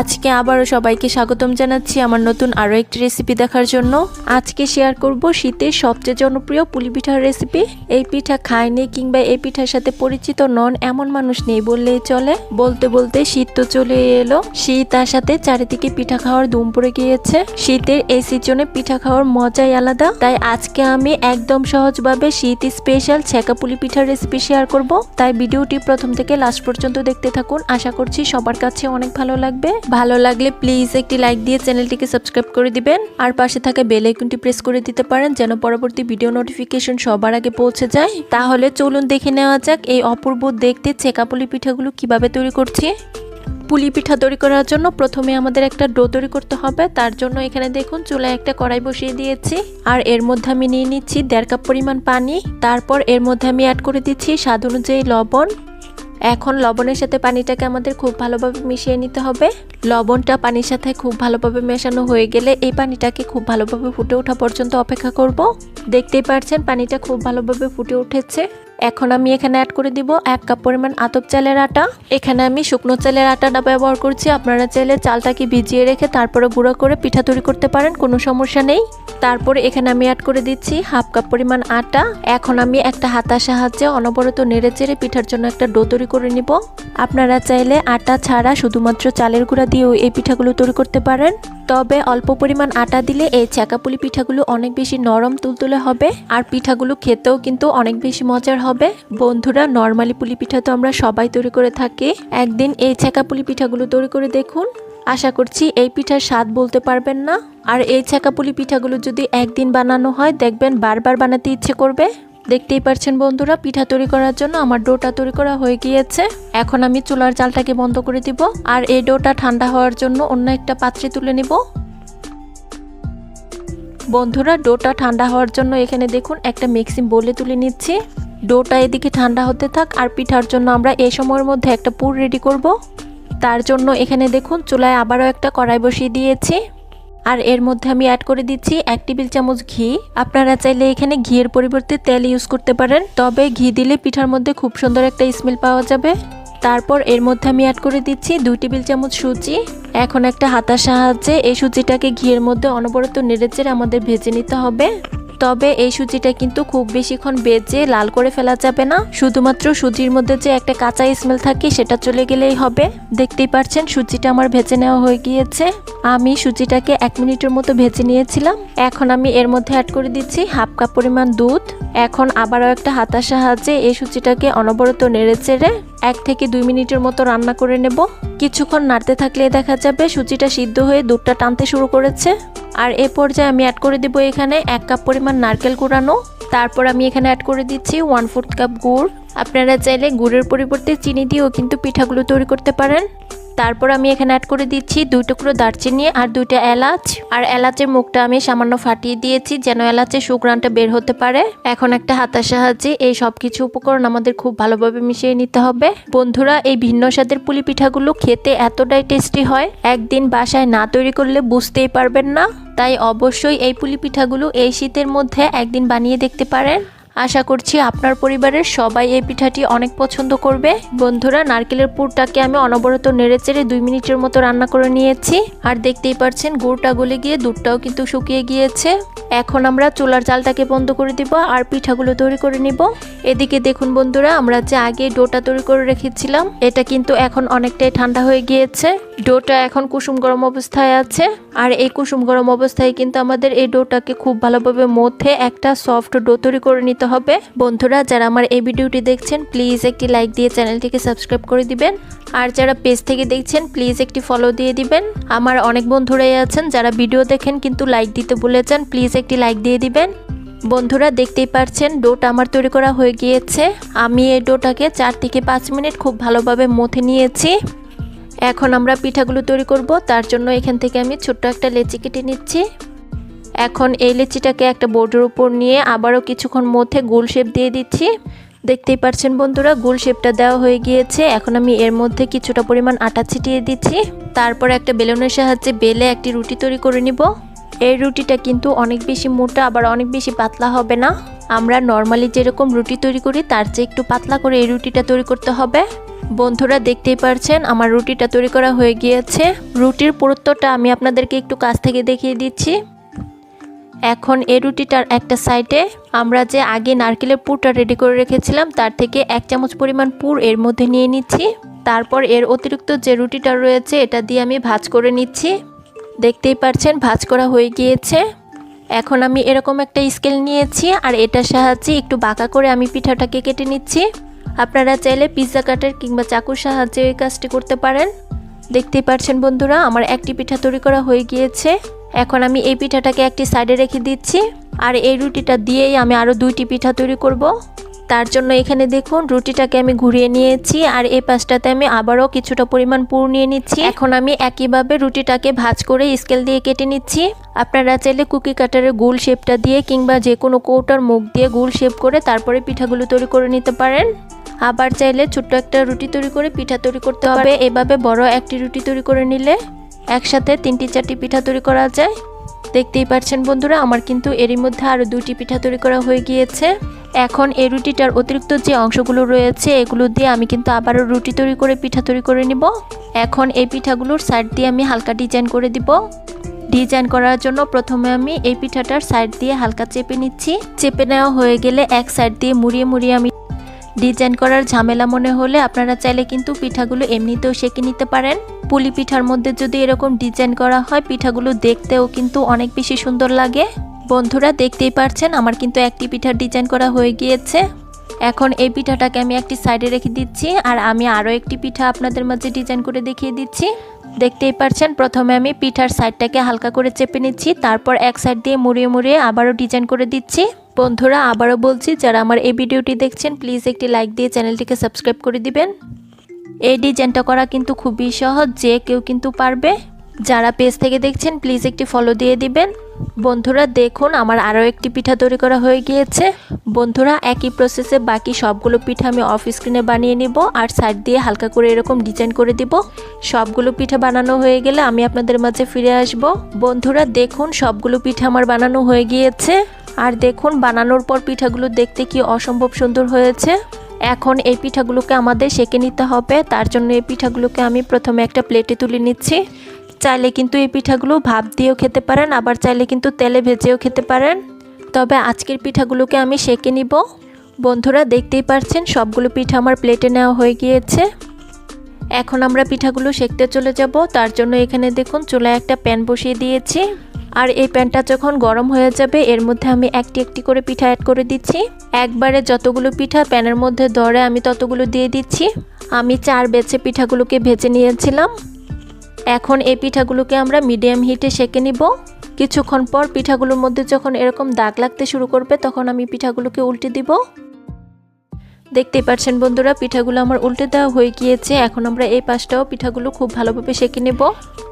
আজকে আবারও সবাইকে স্বাগতম জানাচ্ছি আমার নতুন আরও একটি রেসিপি দেখার জন্য। আজকে শেয়ার করব শীতের সবচেয়ে জনপ্রিয় পুলি পিঠার রেসিপি এই পিঠা খায়নি কিংবা এই পিঠার সাথে পরিচিত নন এমন মানুষ নেই বললেই চলে। বলতে বলতে শীত তো চলে এলো। শীত তার সাথে চারিদিকে পিঠা খাওয়ার দুম পড়ে গিয়েছে। শীতের এই সিজনে পিঠা খাওয়ার মজাই আলাদা। তাই আজকে আমি একদম সহজভাবে শীত স্পেশাল ছেঁকা পুলি পিঠার রেসিপি শেয়ার করব। তাই ভিডিওটি প্রথম থেকে লাস্ট পর্যন্ত দেখতে থাকুন। আশা করছি সবার কাছে অনেক ভালো লাগবে। ভালো লাগলে প্লিজ একটি লাইক দিয়ে চ্যানেলটিকে সাবস্ক্রাইব করে দিবেন। আর পাশে থাকা বেল আইকনটি প্রেস করে দিতে পারেন যেন পরবর্তী ভিডিও নোটিফিকেশন সবার আগে পৌঁছে যায়। তাহলে চলুন দেখে নেওয়া যাক এই অপূর্ব দেখতে ছেঁকা পুলি পিঠাগুলো কীভাবে তৈরি করছি। পুলি পিঠা তৈরি করার জন্য প্রথমে আমাদের একটা ডো তৈরি করতে হবে। তার জন্য এখানে দেখুন চুলায় একটা কড়াই বসিয়ে দিয়েছি। আর এর মধ্যে আমি নিয়ে নিচ্ছি দেড় কাপ পরিমাণ পানি। তারপর এর মধ্যে আমি অ্যাড করে দিচ্ছি স্বাদ অনুযায়ী লবণ। এখন লবণের সাথে পানিটাকে আমাদের খুব ভালোভাবে মিশিয়ে নিতে হবে। লবণটা পানির সাথে খুব ভালোভাবে মেশানো হয়ে গেলে এই পানিটাকে খুব ভালোভাবে ফুটে ওঠা পর্যন্ত অপেক্ষা করব। দেখতেই পারছেন, পানিটা খুব ভালোভাবে ফুটে উঠেছে। এখন আমি এখানে অ্যাড করে দিব এক কাপ পরিমাণ আতপ চালের আটা। এখানে আমি শুকনো চালের আটাটা ব্যবহার করছি। আপনারা চাইলে চালটাকে ভিজিয়ে রেখে তারপরে গুঁড়ো করে পিঠা তৈরি করতে পারেন, কোনো সমস্যা নেই। তারপরে এখানে আমি অ্যাড করে দিচ্ছি হাফ কাপ পরিমাণ আটা। এখন আমি একটা হাতার সাহায্যে অনবরত নেড়ে চেড়ে পিঠার জন্য একটা ডো তৈরি করে নিব। আপনারা চাইলে আটা ছাড়া শুধুমাত্র চালের গুঁড়া দিয়েও এই পিঠাগুলো তৈরি করতে পারেন। তবে অল্প পরিমাণ আটা দিলে এই চাকাপুলি পিঠাগুলো অনেক বেশি নরম তুলতুলে হবে, আর পিঠাগুলো খেতেও কিন্তু অনেক বেশি মজার হবে। বন্ধুরা, নর্মালি পুলি পিঠা তো আমরা সবাই তৈরি করে থাকি। একদিন এই চাকাপুলি পিঠাগুলো তৈরি করে দেখুন। আশা করছি এই পিঠার স্বাদ বলতে পারবেন না। আর এই ছাকাপুলি পিঠাগুলো যদি একদিন বানানো হয়, দেখবেন বারবার বানাতে ইচ্ছে করবে। দেখতেই পারছেন বন্ধুরা, পিঠা তৈরি করার জন্য আমার ডোটা তৈরি করা হয়ে গিয়েছে। এখন আমি চুলার জালটাকে বন্ধ করে দিব আর এই ডোটা ঠান্ডা হওয়ার জন্য অন্য একটা পাত্রে তুলে নিব। বন্ধুরা, ডোটা ঠান্ডা হওয়ার জন্য এখানে দেখুন একটা মিক্সিং বলে তুলে নিচ্ছি। ডোটা এদিকে ঠান্ডা হতে থাক আর পিঠার জন্য আমরা এই সময়ের মধ্যে একটা পুর রেডি করব। তার জন্য এখানে দেখুন চুলায় আবারও একটা কড়াই বসিয়ে দিয়েছি। আর এর মধ্যে আমি অ্যাড করে দিচ্ছি এক টেবিল চামচ ঘি। আপনারা চাইলে এখানে ঘিয়ের পরিবর্তে তেল ইউজ করতে পারেন। তবে ঘি দিলে পিঠার মধ্যে খুব সুন্দর একটা স্মেল পাওয়া যাবে। তারপর এর মধ্যে আমি অ্যাড করে দিচ্ছি দুই টেবিল চামচ সুজি। এখন একটা হাতার সাহায্যে এই সুজিটাকে ঘিয়ের মধ্যে অনবরত নেড়েচেড়ে আমাদের ভেজে নিতে হবে। তবে এই সুজিটা কিন্তু খুব বেশিক্ষণ বেজে লাল করে ফেলা যাবে না। শুধুমাত্র সুজির মধ্যে যে একটা কাঁচা স্মেল থাকে সেটা চলে গেলেই হবে। দেখতেই পাচ্ছেন সুজিটা আমার ভেজে নেওয়া হয়ে গিয়েছে। আমি সুজিটাকে এক মিনিটের মতো ভেজে নিয়েছিলাম। এখন আমি এর মধ্যে অ্যাড করে দিচ্ছি হাফ কাপ পরিমাণ দুধ। এখন আবারও একটা হাতার সাহায্যে এই সুজিটাকে অনবরত নেড়ে চেড়ে এক থেকে দুই মিনিটের মতো রান্না করে নেব। কিছুক্ষণ নাড়তে থাকলে দেখা যাবে সুজিটা সিদ্ধ হয়ে দুধটা টানতে শুরু করেছে। আর এ পর্যায়ে আমি অ্যাড করে দেবো এখানে এক কাপ পরিমাণ নারকেল কুড়ানো তারপর আমি এখানে অ্যাড করে দিচ্ছি ওয়ান ফোর্থ কাপ গুড়। আপনারা চাইলে গুড়ের পরিবর্তে চিনি দিয়েও কিন্তু পিঠাগুলো তৈরি করতে পারেন। তারপর আমি এখানে অ্যাড করে দিচ্ছি দুই টুকরো দারচিনি আর দুইটা এলাচ। আর এলাচের মুখটা আমি সামান্য ফাটিয়ে দিয়েছি যেন এলাচের সুগ্রানটা বের হতে পারে। এখন একটা হাতার সাহায্যে এই সব কিছু উপকরণ আমাদের খুব ভালোভাবে মিশিয়ে নিতে হবে। বন্ধুরা, এই ভিন্ন স্বাদের পুলি পিঠাগুলো খেতে এতটাই টেস্টি হয়, একদিন বাসায় না তৈরি করলে বুঝতেই পারবেন না। তাই অবশ্যই এই পুলি পিঠাগুলো এই শীতের মধ্যে একদিন বানিয়ে দেখতে পারেন। আশা করছি আপনার পরিবারের সবাই এই পিঠাটি অনেক পছন্দ করবে। বন্ধুরা, নারকেলের পুরটাকে আমি অনবরত নেড়ে চেড়ে দুই মিনিটের মতো রান্না করে নিয়েছি। আর দেখতেই পাচ্ছেন গুড়টা গলে গিয়ে দুধটাও কিন্তু শুকিয়ে গিয়েছে। এখন আমরা চুলার চালটাকে বন্ধ করে দিব আর পিঠাগুলো তৈরি করে নিব। এদিকে দেখুন বন্ধুরা, আমরা যে আগে ডোটা তৈরি করে রেখেছিলাম, এটা কিন্তু এখন অনেকটাই ঠান্ডা হয়ে গিয়েছে। ডোটা এখন কুসুম গরম অবস্থায় আছে। আর এই কুসুম গরম অবস্থায় কিন্তু আমাদের এই ডোটাকে খুব ভালোভাবে মধ্যে একটা সফট ডো তৈরি করে নিতে হবে। বন্ধুরা, যারা আমার এই ভিডিওটি দেখছেন প্লিজ একটি লাইক দিয়ে চ্যানেলটিকে সাবস্ক্রাইব করে দিবেন। আর যারা পেজ থেকে দেখছেন প্লিজ একটি ফলো দিয়ে দিবেন। আমার অনেক বন্ধুরাই আছেন, যারা ভিডিও দেখেন কিন্তু লাইক দিতে ভুলেছেন প্লিজ একটি লাইক দিয়ে দিবেন। বন্ধুরা, দেখতেই পাচ্ছেন ডোটা আমার তৈরি করা হয়ে গিয়েছে। আমি এই ডোটাকে চার থেকে পাঁচ মিনিট খুব ভালোভাবে মথে নিয়েছি। এখন আমরা পিঠাগুলো তৈরি করব, তার জন্য এখান থেকে আমি ছোট্ট একটা লেচি কেটে নিচ্ছি। এখন এই লিচিটাকে একটা বোর্ডের উপর নিয়ে আবারও কিছুক্ষণ মধ্যে গোল শেপ দিয়ে দিচ্ছি। দেখতেই পাচ্ছেন বন্ধুরা, গোল শেপটা দেওয়া হয়ে গিয়েছে। এখন আমি এর মধ্যে কিছুটা পরিমাণ আটা ছিটিয়ে দিচ্ছি। তারপর একটা বেলুনের সাহায্যে বেলে একটি রুটি তৈরি করে নিব। এই রুটিটা কিন্তু অনেক বেশি মোটা, আবার অনেক বেশি পাতলা হবে না। আমরা নর্মালি যেরকম রুটি তৈরি করি, তার চেয়ে একটু পাতলা করে এই রুটিটা তৈরি করতে হবে। বন্ধুরা, দেখতেই পারছেন, আমার রুটিটা তৈরি করা হয়ে গিয়েছে। রুটির পুরুত্বটা আমি আপনাদেরকে একটু কাছ থেকে দেখিয়ে দিচ্ছি। এখন এই রুটিটার একটা সাইডে আমরা যে আগে নারকেলের পুরটা রেডি করে রেখেছিলাম, তার থেকে এক চামচ পরিমাণ পুর এর মধ্যে নিয়ে নিচ্ছি। তারপর এর অতিরিক্ত যে রুটিটা রয়েছে, এটা দিয়ে আমি ভাজ করে নিচ্ছি। দেখতেই পারছেন, ভাজ করা হয়ে গিয়েছে। এখন আমি এরকম একটা স্কেল নিয়েছি আর এটার সাহায্যে একটু বাঁকা করে আমি পিঠাটাকে কেটে নিচ্ছি। আপনারা চাইলে পিৎজা কাটার কিংবা চাকুর সাহায্যে এই কাজটি করতে পারেন। দেখতেই পারছেন বন্ধুরা, আমার একটি পিঠা তৈরি করা হয়ে গিয়েছে। এখন আমি এই পিঠাটাকে একটি সাইডে রেখে দিচ্ছি। আর এই রুটিটা দিয়েই আমি আরও দুইটি পিঠা তৈরি করব। তার জন্য এখানে দেখুন, রুটিটাকে আমি ঘুরিয়ে নিয়েছি আর এই পাশটাতে আমি আবারও কিছুটা পরিমাণ পুর নিয়ে নিচ্ছি। এখন আমি একইভাবে রুটিটাকে ভাজ করে স্কেল দিয়ে কেটে নিচ্ছি। আপনারা চাইলে কুকি কাটারের গোল শেপটা দিয়ে কিংবা যে কোনো কৌটার মুখ দিয়ে গোল শেপ করে তারপরে পিঠাগুলো তৈরি করে নিতে পারেন। আবার চাইলে ছোট্ট একটা রুটি তৈরি করে পিঠা তৈরি করতে হবে। এভাবে বড় একটি রুটি তৈরি করে নিলে একসাথে তিনটি চারটি পিঠা তৈরি করা যায়। দেখতেই পাচ্ছেন বন্ধুরা, আমার কিন্তু এরই মধ্যে আরও দুটি পিঠা তৈরি করা হয়ে গিয়েছে। এখন এই রুটিটার অতিরিক্ত যে অংশগুলো রয়েছে, এগুলো দিয়ে আমি কিন্তু আবারও রুটি তৈরি করে, পিঠা তৈরি করে নিব। এখন এই পিঠাগুলোর সাইড দিয়ে আমি হালকা ডিজাইন করে দিব। ডিজাইন করার জন্য প্রথমে আমি এই পিঠাটার সাইড দিয়ে হালকা চেপে নিচ্ছি। চেপে নেওয়া হয়ে গেলে এক সাইড দিয়ে মুড়িয়ে মুড়িয়ে আমি ডিজাইন করার ঝামেলা মনে হলে আপনারা চাইলে কিন্তু পিঠাগুলো এমনিতেও সেঁকে নিতে পারেন। পুলি পিঠার মধ্যে যদি এরকম ডিজাইন করা হয়, পিঠাগুলো দেখতেও কিন্তু অনেক বেশি সুন্দর লাগে। বন্ধুরা, দেখতেই পারছেন, আমার কিন্তু একটি পিঠার ডিজাইন করা হয়ে গিয়েছে। এখন এই পিঠাটাকে আমি একটি সাইডে রেখে দিচ্ছি আর আমি আরও একটি পিঠা আপনাদের মাঝে ডিজাইন করে দেখিয়ে দিচ্ছি। দেখতেই পারছেন, প্রথমে আমি পিঠার সাইডটাকে হালকা করে চেপে নিচ্ছি, তারপর এক সাইড দিয়ে মুড়িয়ে মুড়িয়ে আবারও ডিজাইন করে দিচ্ছি। বন্ধুরা, আবারও বলছি, যারা আমার এই ভিডিওটি দেখছেন, প্লিজ একটি লাইক দিয়ে চ্যানেলটিকে সাবস্ক্রাইব করে দিবেন। এই ডিজাইনটা করা কিন্তু খুবই সহজ, যে কেউ কিন্তু পারবে। যারা পেজ থেকে দেখছেন প্লিজ একটি ফলো দিয়ে দিবেন। বন্ধুরা, দেখুন, আমার আরও একটি পিঠা তৈরি করা হয়ে গিয়েছে। বন্ধুরা, একই প্রসেসে বাকি সবগুলো পিঠা আমি অফ স্ক্রিনে বানিয়ে নিব আর সাইড দিয়ে হালকা করে এরকম ডিজাইন করে দিব। সবগুলো পিঠা বানানো হয়ে গেলে আমি আপনাদের মাঝে ফিরে আসব। বন্ধুরা, দেখুন, সবগুলো পিঠা আমার বানানো হয়ে গিয়েছে। আর দেখুন, বানানোর পর পিঠাগুলো দেখতে কি অসম্ভব সুন্দর হয়েছে। এখন এই পিঠাগুলোকে আমাদের সেঁকে নিতে হবে। তার জন্য এই পিঠাগুলোকে আমি প্রথমে একটা প্লেটে তুলে নিচ্ছি। চাইলে কিন্তু এই পিঠাগুলো ভাপ দিয়েও খেতে পারেন, আবার চাইলে কিন্তু তেলে ভেজেও খেতে পারেন। তবে আজকের পিঠাগুলোকে আমি সেঁকে নিব। বন্ধুরা, দেখতেই পারছেন, সবগুলো পিঠা আমার প্লেটে নেওয়া হয়ে গিয়েছে। এখন আমরা পিঠাগুলো সেঁকতে চলে যাব। তার জন্য এখানে দেখুন, চুলায় একটা প্যান বসিয়ে দিয়েছি। আর এই প্যানটা যখন গরম হয়ে যাবে, এর মধ্যে আমি একটি একটি করে পিঠা অ্যাড করে দিচ্ছি। একবারে যতগুলো পিঠা প্যানের মধ্যে ধরে আমি ততগুলো দিয়ে দিচ্ছি। আমি চার বেছে পিঠাগুলোকে ভেজে নিয়েছিলাম। এখন এই পিঠাগুলোকে আমরা মিডিয়াম হিটে সেঁকে নিব। কিছুক্ষণ পর পিঠাগুলোর মধ্যে যখন এরকম দাগ লাগতে শুরু করবে, তখন আমি পিঠাগুলোকে উল্টে দিব। দেখতেই পাচ্ছেন বন্ধুরা, পিঠাগুলো আমার উল্টে দেওয়া হয়ে গিয়েছে। এখন আমরা এই পাশটাও পিঠাগুলো খুব ভালোভাবে সেঁকে নেব।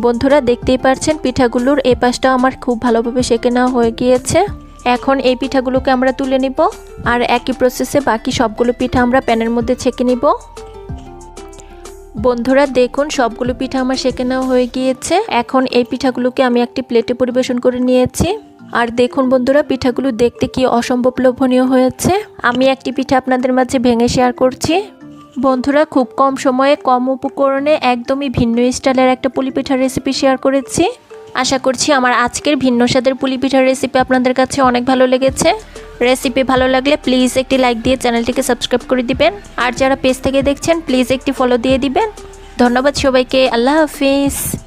বন্ধুরা, দেখতেই পাচ্ছেন, পিঠাগুলোর এই পাশটাও আমার খুব ভালোভাবে সেঁকে নেওয়া হয়ে গিয়েছে। এখন এই পিঠাগুলোকে আমরা তুলে নিব। আর একই প্রসেসে বাকি সবগুলো পিঠা আমরা প্যানের মধ্যে ছেঁকে নিব। বন্ধুরা, দেখুন, সবগুলো পিঠা আমার সেঁকে নেওয়া হয়ে গিয়েছে। এখন এই পিঠাগুলোকে আমি একটি প্লেটে পরিবেশন করে নিয়েছি। আর দেখুন বন্ধুরা, পিঠাগুলো দেখতে কি অসম্ভব লোভনীয় হয়েছে। আমি একটি পিঠা আপনাদের মাঝে ভেঙে শেয়ার করছি। বন্ধুরা, খুব কম সময়ে, কম উপকরণে একদমই ভিন্ন স্টাইলের একটা পুলি পিঠার রেসিপি শেয়ার করেছি। আশা করছি আমার আজকের ভিন্ন স্বাদের পুলি পিঠার রেসিপি আপনাদের কাছে অনেক ভালো লেগেছে। রেসিপি ভালো লাগলে প্লিজ একটি লাইক দিয়ে চ্যানেলটিকে সাবস্ক্রাইব করে দিবেন। আর যারা পেজ থেকে দেখছেন প্লিজ একটি ফলো দিয়ে দিবেন। ধন্যবাদ সবাইকে, আল্লাহ হাফিজ।